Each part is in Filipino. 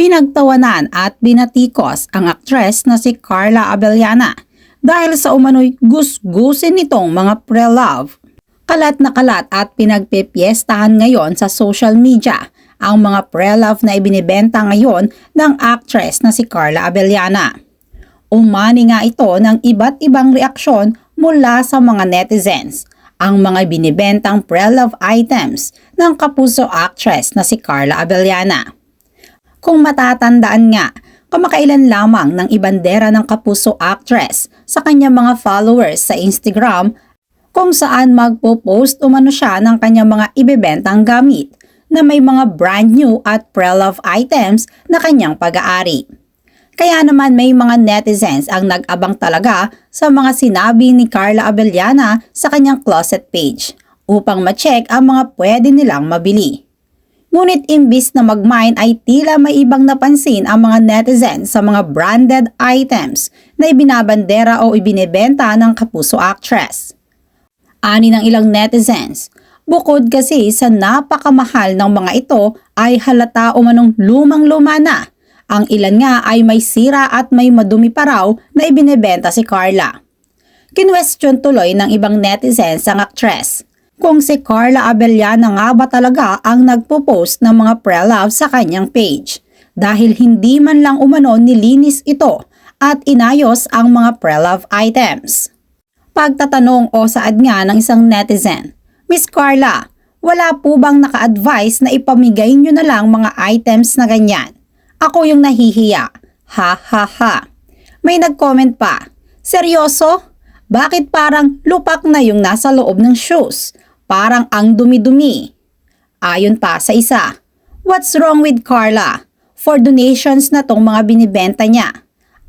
Pinagtawanan at binatikos ang aktres na si Carla Abellana dahil sa umano'y gusgusin nitong mga pre-love. Kalat na kalat at pinagpipiestahan ngayon sa social media ang mga pre-love na ibinibenta ngayon ng actress na si Carla Abellana. Umani nga ito ng iba't ibang reaksyon mula sa mga netizens ang mga binibentang pre-love items ng kapuso actress na si Carla Abellana. Kung matatandaan nga, kamakailan lamang ng ibandera ng kapuso actress sa kanyang mga followers sa Instagram kung saan magpo-post umano siya ng kanyang mga ibebentang gamit na may mga brand new at pre-love items na kanyang pag-aari. Kaya naman may mga netizens ang nag-abang talaga sa mga sinabi ni Carla Abellana sa kanyang closet page upang ma-check ang mga pwede nilang mabili. Ngunit imbis na mag-mine ay tila may ibang napansin ang mga netizens sa mga branded items na ibinabandera o ibinebenta ng kapuso actress. Ani ng ilang netizens, bukod kasi sa napakamahal ng mga ito ay halata umanong lumang-luma na. Ang ilan nga ay may sira at may madumi pa raw na ibinebenta si Carla. Kinwestiyon tuloy ng ibang netizens ang actress kung si Carla Abellana nga ba talaga ang nagpo-post ng mga pre-love sa kanyang page dahil hindi man lang umano nilinis ito at inayos ang mga pre-love items. Pagtatanong o saad nga ng isang netizen, Miss Carla, wala po bang naka-advise na ipamigay nyo na lang mga items na ganyan? Ako yung nahihiya. Ha ha ha. May nag-comment pa, Seryoso? Bakit parang lupak na yung nasa loob ng shoes? Parang ang dumi-dumi. Ayon pa sa isa, What's wrong with Carla? For donations na tong mga binibenta niya.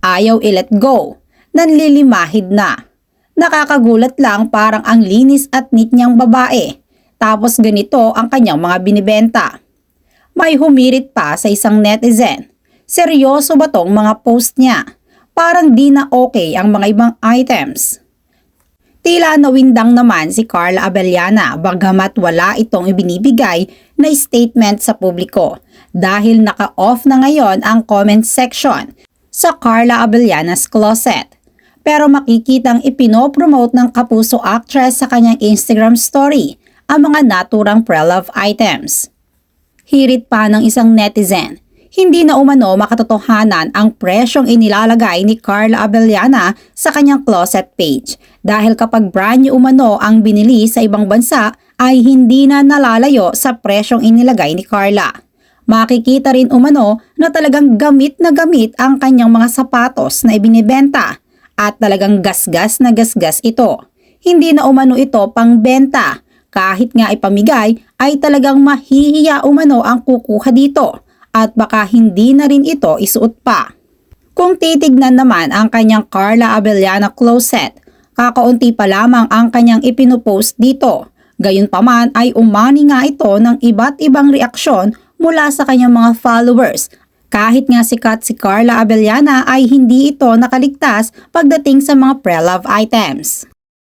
Ayaw i-let go. Nanlilimahid na. Nakakagulat lang parang ang linis at neat niyang babae. Tapos ganito ang kanyang mga binibenta. May humirit pa sa isang netizen. Seryoso ba tong mga post niya? Parang di na okay ang mga ibang items. Tila nawindang naman si Carla Abellana bagamat wala itong ibinibigay na statement sa publiko dahil naka-off na ngayon ang comment section sa Carla Abellana's closet. Pero makikitang ipinopromote ng kapuso actress sa kanyang Instagram story ang mga naturang pre-love items. Hirit pa ng isang netizen, hindi na umano makatotohanan ang presyong inilalagay ni Carla Abellana sa kanyang closet page dahil kapag brand new umano ang binili sa ibang bansa ay hindi na nalalayo sa presyong inilagay ni Carla. Makikita rin umano na talagang gamit na gamit ang kanyang mga sapatos na ibinibenta at talagang gasgas na gasgas ito. Hindi na umano ito pang benta. Kahit nga ipamigay ay talagang mahihiya umano ang kukuha dito at baka hindi na rin ito isuot pa. Kung titignan naman ang kanyang Carla Abellana closet, kakaunti pa lamang ang kanyang ipinupost dito. Gayunpaman ay umani nga ito ng iba't ibang reaksyon mula sa kanyang mga followers. Kahit nga sikat si Carla Abellana ay hindi ito nakaligtas pagdating sa mga pre-love items.